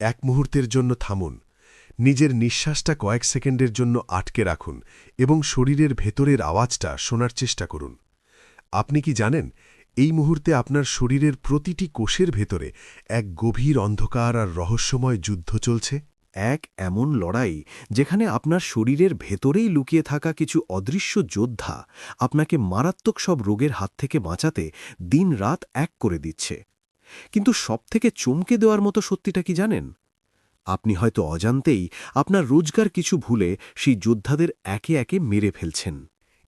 এক মুহূর্তের জন্য থামুন। নিজের নিঃশ্বাসটা কয়েক সেকেন্ডের জন্য আটকে রাখুন এবং শরীরের ভেতরের আওয়াজটা শোনার চেষ্টা করুন। আপনি কি জানেন, এই মুহূর্তে আপনার শরীরের প্রতিটি কোষের ভেতরে এক গভীর অন্ধকার আর রহস্যময় যুদ্ধ চলছে? এক এমন লড়াই যেখানে আপনার শরীরের ভেতরেই লুকিয়ে থাকা কিছু অদৃশ্য যোদ্ধা আপনাকে মারাত্মক সব রোগের হাত থেকে বাঁচাতে দিন রাত এক করে দিচ্ছে। কিন্তু সবথেকে চমকে দেওয়ার মতো সত্যিটা কি জানেন? আপনি হয়তো অজান্তেই আপনার রোজগার কিছু ভুলে সেই যোদ্ধাদের একে একে মেরে ফেলছেন।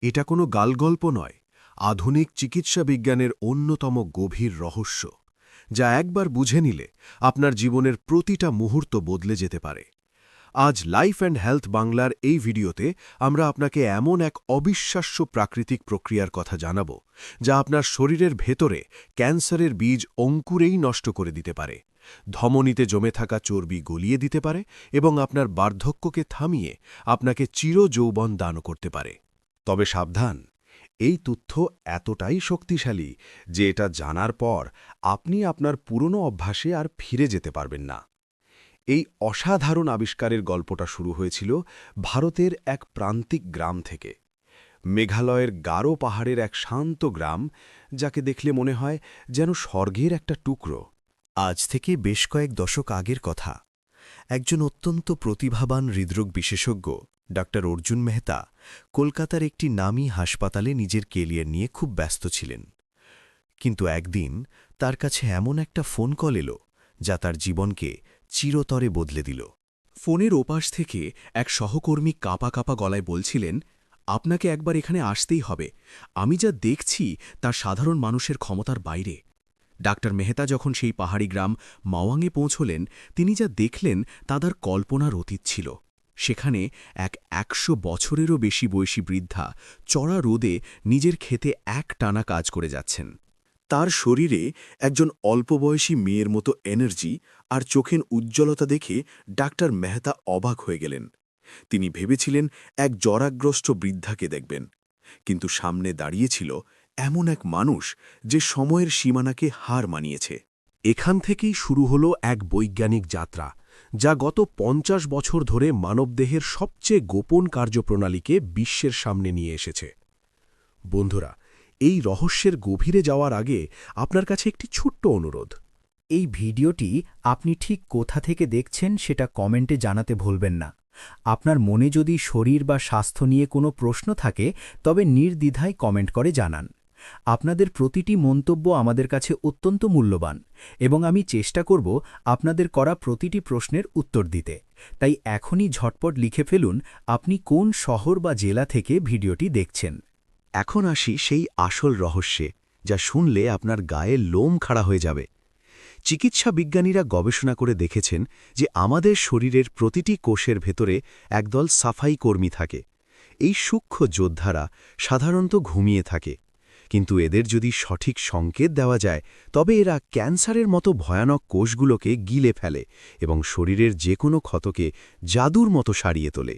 এটা কোনো গালগল্প নয়। আধুনিক চিকিৎসা বিজ্ঞানের অন্যতম গভীর রহস্য, যা একবার বুঝে নিলে আপনার জীবনের প্রতিটা মুহূর্ত বদলে যেতে পারে। আজ লাইফ অ্যান্ড হেলথ বাংলার এই ভিডিওতে আমরা আপনাকে এমন এক অবিশ্বাস্য প্রাকৃতিক প্রক্রিয়ার কথা জানাব, যা আপনার শরীরের ভেতরে ক্যান্সারের বীজ অঙ্কুরেই নষ্ট করে দিতে পারে। ধমনীতে জমে থাকা চর্বি গলিয়ে দিতে পারে এবং আপনার বার্ধক্যকে থামিয়ে আপনাকে চির যৌবন দান করতে পারে। তবে সাবধান, এই তথ্য এতটাই শক্তিশালী যে এটা জানার পর আপনি আপনার পুরনো অভ্যাসে আর ফিরে যেতে পারবেন না। এই অসাধারণ আবিষ্কারের গল্পটা শুরু হয়েছিল ভারতের এক প্রান্তিক গ্রাম থেকে। মেঘালয়ের গারো পাহাড়ের এক শান্ত গ্রাম, যাকে দেখলে মনে হয় যেন স্বর্গের একটা টুকরো। আজ থেকে বেশ কয়েক দশক আগের কথা। একজন অত্যন্ত প্রতিভাবান হৃদরোগ বিশেষজ্ঞ, ডাক্তার অর্জুন মেহতা, কলকাতার একটি নামী হাসপাতালে নিজের কেরিয়ার নিয়ে খুব ব্যস্ত ছিলেন। কিন্তু একদিন তার কাছে এমন একটা ফোন কল এলো, যা তার জীবনকে চিরতরে বদলে দিল। ফোনের ওপাশ থেকে এক সহকর্মী কাঁপা কাঁপা গলায় বলছিলেন, আপনাকে একবার এখানে আসতেই হবে। আমি যা দেখছি তা সাধারণ মানুষের ক্ষমতার বাইরে। ডাক্তার মেহতা যখন সেই পাহাড়ি গ্রাম মাওয়াংয়ে পৌঁছলেন, তিনি যা দেখলেন তাদের কল্পনার অতীত ছিল। সেখানে এক একশো বছরেরও বেশি বয়সী বৃদ্ধা চড়া রোদে নিজের খেতে এক টানা কাজ করে যাচ্ছেন। তার শরীরে একজন অল্পবয়সী মেয়ের মতো এনার্জি আর চোখের উজ্জ্বলতা দেখে ডাক্তার মেহতা অবাক হয়ে গেলেন। তিনি ভেবেছিলেন এক জরাগ্রস্ত বৃদ্ধাকে দেখবেন, কিন্তু সামনে দাঁড়িয়েছিল এমন এক মানুষ যে সময়ের সীমানাকে হার মানিয়েছে। এখান থেকেই শুরু হল এক বৈজ্ঞানিক যাত্রা, যা গত পঞ্চাশ বছর ধরে মানবদেহের সবচেয়ে গোপন কার্যপ্রণালীকে বিশ্বের সামনে নিয়ে এসেছে। বন্ধুরা এই রহস্যের গভীরে যাওয়ার আগে আপনার কাছে একটি ছোট্ট অনুরোধ। এই ভিডিওটি আপনি ঠিক কোথা থেকে দেখছেন সেটা কমেন্টে জানাতে ভুলবেন না। আপনার মনে যদি শরীর বা স্বাস্থ্য নিয়ে কোনো প্রশ্ন থাকে, তবে নির্দ্বিধায় কমেন্ট করে জানান। আপনাদের প্রতিটি মন্তব্য আমাদের কাছে অত্যন্ত মূল্যবান এবং আমি চেষ্টা করব আপনাদের করা প্রতিটি প্রশ্নের উত্তর দিতে। তাই এখনই ঝটপট লিখে ফেলুন আপনি কোন শহর বা জেলা থেকে ভিডিওটি দেখছেন। এখন আসি সেই আসল রহস্যে, যা শুনলে আপনার গায়ে লোম খাড়া হয়ে যাবে। চিকিৎসা বিজ্ঞানীরা গবেষণা করে দেখেছেন যে আমাদের শরীরের প্রতিটি কোষের ভেতরে একদল সাফাই কর্মী থাকে। এই সূক্ষ্ম যোদ্ধারা সাধারণত ঘুমিয়ে থাকে। কিন্তু এদের যদি সঠিক সংকেত দেওয়া যায়, তবে এরা ক্যান্সারের মতো ভয়ানক কোষগুলোকে গিলে ফেলে এবং শরীরের যে কোনো ক্ষতকে জাদুর মতো সারিয়ে তোলে।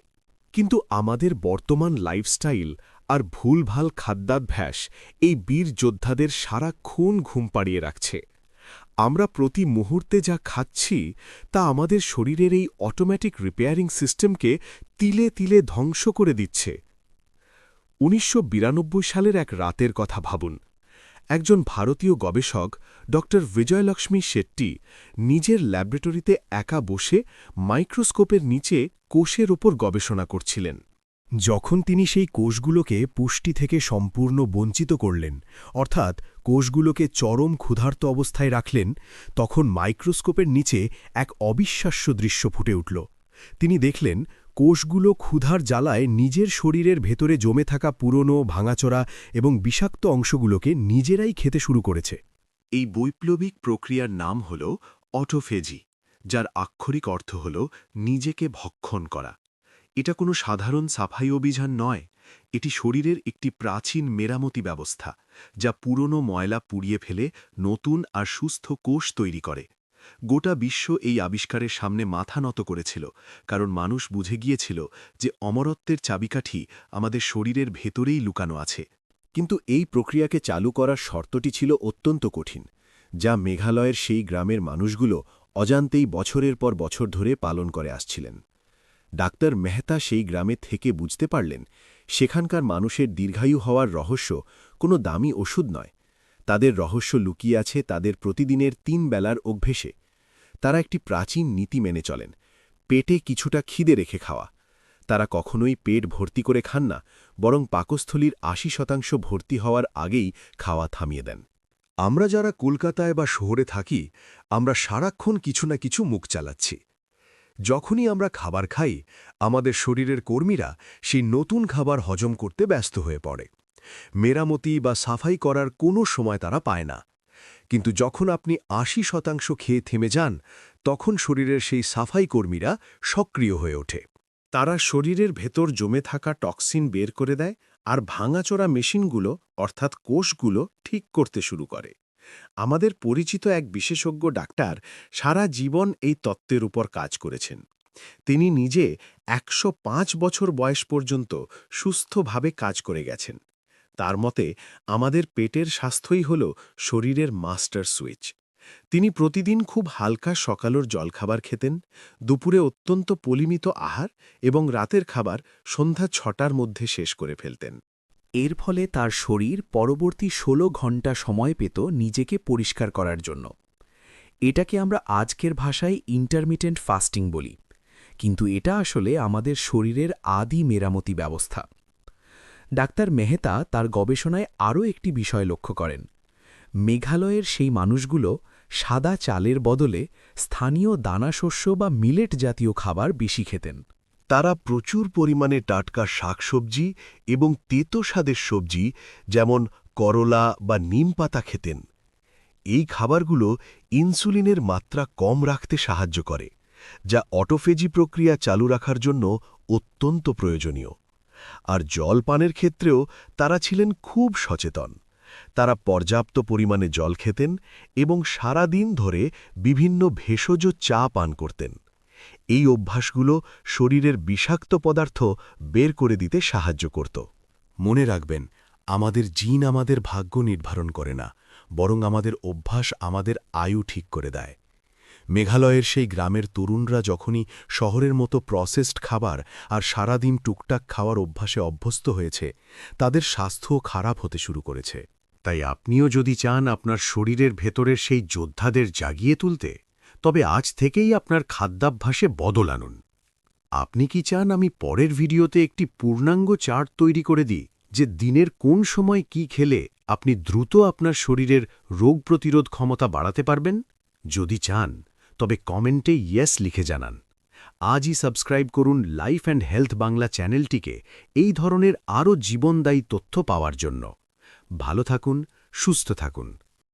কিন্তু আমাদের বর্তমান লাইফস্টাইল আর ভুলভাল খাদ্যাভ্যাস এই বীর যোদ্ধাদের সারাক্ষণ ঘুম পাড়িয়ে রাখছে। আমরা প্রতি মুহূর্তে যা খাচ্ছি, তা আমাদের শরীরের এই অটোমেটিক রিপেয়ারিং সিস্টেমকে তিলে তিলে ধ্বংস করে দিচ্ছে। উনিশশো বিরানব্বই সালের এক রাতের কথা ভাবুন। একজন ভারতীয় গবেষক ড বিজয়লক্ষ্মী শেট্টি, নিজের ল্যাবরেটরিতে একা বসে মাইক্রোস্কোপের নিচে কোষের ওপর গবেষণা করছিলেন। যখন তিনি সেই কোষগুলোকে পুষ্টি থেকে সম্পূর্ণ বঞ্চিত করলেন, অর্থাৎ কোষগুলোকে চরম ক্ষুধার্ত অবস্থায় রাখলেন, তখন মাইক্রোস্কোপের নিচে এক অবিশ্বাস্য দৃশ্য ফুটে উঠল। তিনি দেখলেন, কোষগুলো ক্ষুধার জ্বালায় নিজের শরীরের ভেতরে জমে থাকা পুরনো, ভাঙাচোরা এবং বিষাক্ত অংশগুলোকে নিজেরাই খেতে শুরু করেছে। এই বৈপ্লবিক প্রক্রিয়ার নাম হল অটোফেজি, যার আক্ষরিক অর্থ হল নিজেকে ভক্ষণ করা। এটা কোনো সাধারণ সাফাই অভিযান নয়, এটি শরীরের একটি প্রাচীন মেরামতি ব্যবস্থা, যা পুরনো ময়লা পুড়িয়ে ফেলে নতুন আর সুস্থ কোষ তৈরি করে। গোটা বিশ্ব এই আবিষ্কারের সামনে মাথা নত করেছিল, কারণ মানুষ বুঝে গিয়েছিল যে অমরত্বের চাবিকাঠি আমাদের শরীরের ভেতরেই লুকানো আছে। কিন্তু এই প্রক্রিয়াকে চালু করার শর্তটি ছিল অত্যন্ত কঠিন, যা মেঘালয়ের সেই গ্রামের মানুষগুলো অজান্তেই বছরের পর বছর ধরে পালন করে আসছিলেন। ডাক্তার মেহতা সেই গ্রামে থেকে বুঝতে পারলেন, সেখানকার মানুষের দীর্ঘায়ু হওয়ার রহস্য কোনো দামি ওষুধ নয়। তাদের রহস্য লুকিয়ে আছে তাদের প্রতিদিনের তিন বেলার অভ্যেসে। তারা একটি প্রাচীন নীতি মেনে চলেন, পেটে কিছুটা খিদে রেখে খাওয়া। তারা কখনোই পেট ভর্তি করে খান না, বরং পাকস্থলীর আশি শতাংশ ভর্তি হওয়ার আগেই খাওয়া থামিয়ে দেন। আমরা যারা কলকাতায় বা শহরে থাকি, আমরা সারাক্ষণ কিছু না কিছু মুখ চালাচ্ছি। যখনই আমরা খাবার খাই, আমাদের শরীরের কর্মীরা সেই নতুন খাবার হজম করতে ব্যস্ত হয়ে পড়ে। মেরামতি বা সাফাই করার কোনো সময় তারা পায় না। কিন্তু যখন আপনি আশি শতাংশ খেয়ে থেমে যান, তখন শরীরের সেই সাফাই কর্মীরা সক্রিয় হয়ে ওঠে। তারা শরীরের ভেতর জমে থাকা টক্সিন বের করে দেয় আর ভাঙাচোরা মেশিনগুলো, অর্থাৎ কোষগুলো, ঠিক করতে শুরু করে। আমাদের পরিচিত এক বিশেষজ্ঞ ডাক্তার সারা জীবন এই তত্ত্বের উপর কাজ করেছেন। তিনি নিজে একশো পাঁচ বছর বয়স পর্যন্ত সুস্থভাবে কাজ করে গেছেন। তার মতে, আমাদের পেটের স্বাস্থ্যই হল শরীরের মাস্টার সুইচ। তিনি প্রতিদিন খুব হালকা সকালের জলখাবার খেতেন, দুপুরে অত্যন্ত পলিমিত আহার এবং রাতের খাবার সন্ধ্যা ছটার মধ্যে শেষ করে ফেলতেন। এর ফলে তার শরীর পরবর্তী ১৬ ঘণ্টা সময় পেত নিজেকে পরিষ্কার করার জন্য। এটাকে আমরা আজকের ভাষায় ইন্টারমিটেন্ট ফাস্টিং বলি। কিন্তু এটা আসলে আমাদের শরীরের আদি মেরামতি ব্যবস্থা। ডাক্তার মেহতা তার গবেষণায় আরও একটি বিষয় লক্ষ্য করেন। মেঘালয়ের সেই মানুষগুলো সাদা চালের বদলে স্থানীয় দানাশস্য বা মিলেট জাতীয় খাবার বেশি খেতেন। তারা প্রচুর পরিমাণে টাটকা শাকসবজি এবং তেতো স্বাদের সবজি, যেমন করলা বা নিম পাতা খেতেন। এই খাবারগুলো ইনসুলিনের মাত্রা কম রাখতে সাহায্য করে, যা অটোফেজি প্রক্রিয়া চালু রাখার জন্য অত্যন্ত প্রয়োজনীয়। আর জল পানের ক্ষেত্রেও তারা ছিলেন খুব সচেতন। তারা পর্যাপ্ত পরিমাণে জল খেতেন এবং সারা দিন ধরে বিভিন্ন ভেষজ চা পান করতেন। এই অভ্যাসগুলো শরীরের বিষাক্ত পদার্থ বের করে দিতে সাহায্য করত। মনে রাখবেন, আমাদের জিন আমাদের ভাগ্য নির্ধারণ করে না, বরং আমাদের অভ্যাস আমাদের আয়ু ঠিক করে দেয়। মেঘালয়ের সেই গ্রামের তরুণরা যখনই শহরের মতো প্রসেসড খাবার আর সারাদিন টুকটাক খাওয়ার অভ্যাসে অভ্যস্ত হয়েছে, তাদের স্বাস্থ্যও খারাপ হতে শুরু করেছে। তাই আপনিও যদি চান আপনার শরীরের ভেতরের সেই যোদ্ধাদের জাগিয়ে তুলতে তবে আজ থেকেই আপনার খাদ্যাভ্যাসে বদল আনুন। আপনি কি চান আমি পরের ভিডিওতে একটি পূর্ণাঙ্গ চার্ট তৈরি করে দিই, যে দিনের কোন সময় কি খেলে আপনি দ্রুত আপনার শরীরের রোগ প্রতিরোধ ক্ষমতা বাড়াতে পারবেন? যদি চান, তবে কমেন্টে ইয়েস লিখে জানান। আজই সাবস্ক্রাইব করুন লাইফ অ্যান্ড হেলথ বাংলা চ্যানেলটিকে এই ধরনের আরও জীবনদায়ী তথ্য পাওয়ার জন্য। ভালো থাকুন, সুস্থ থাকুন।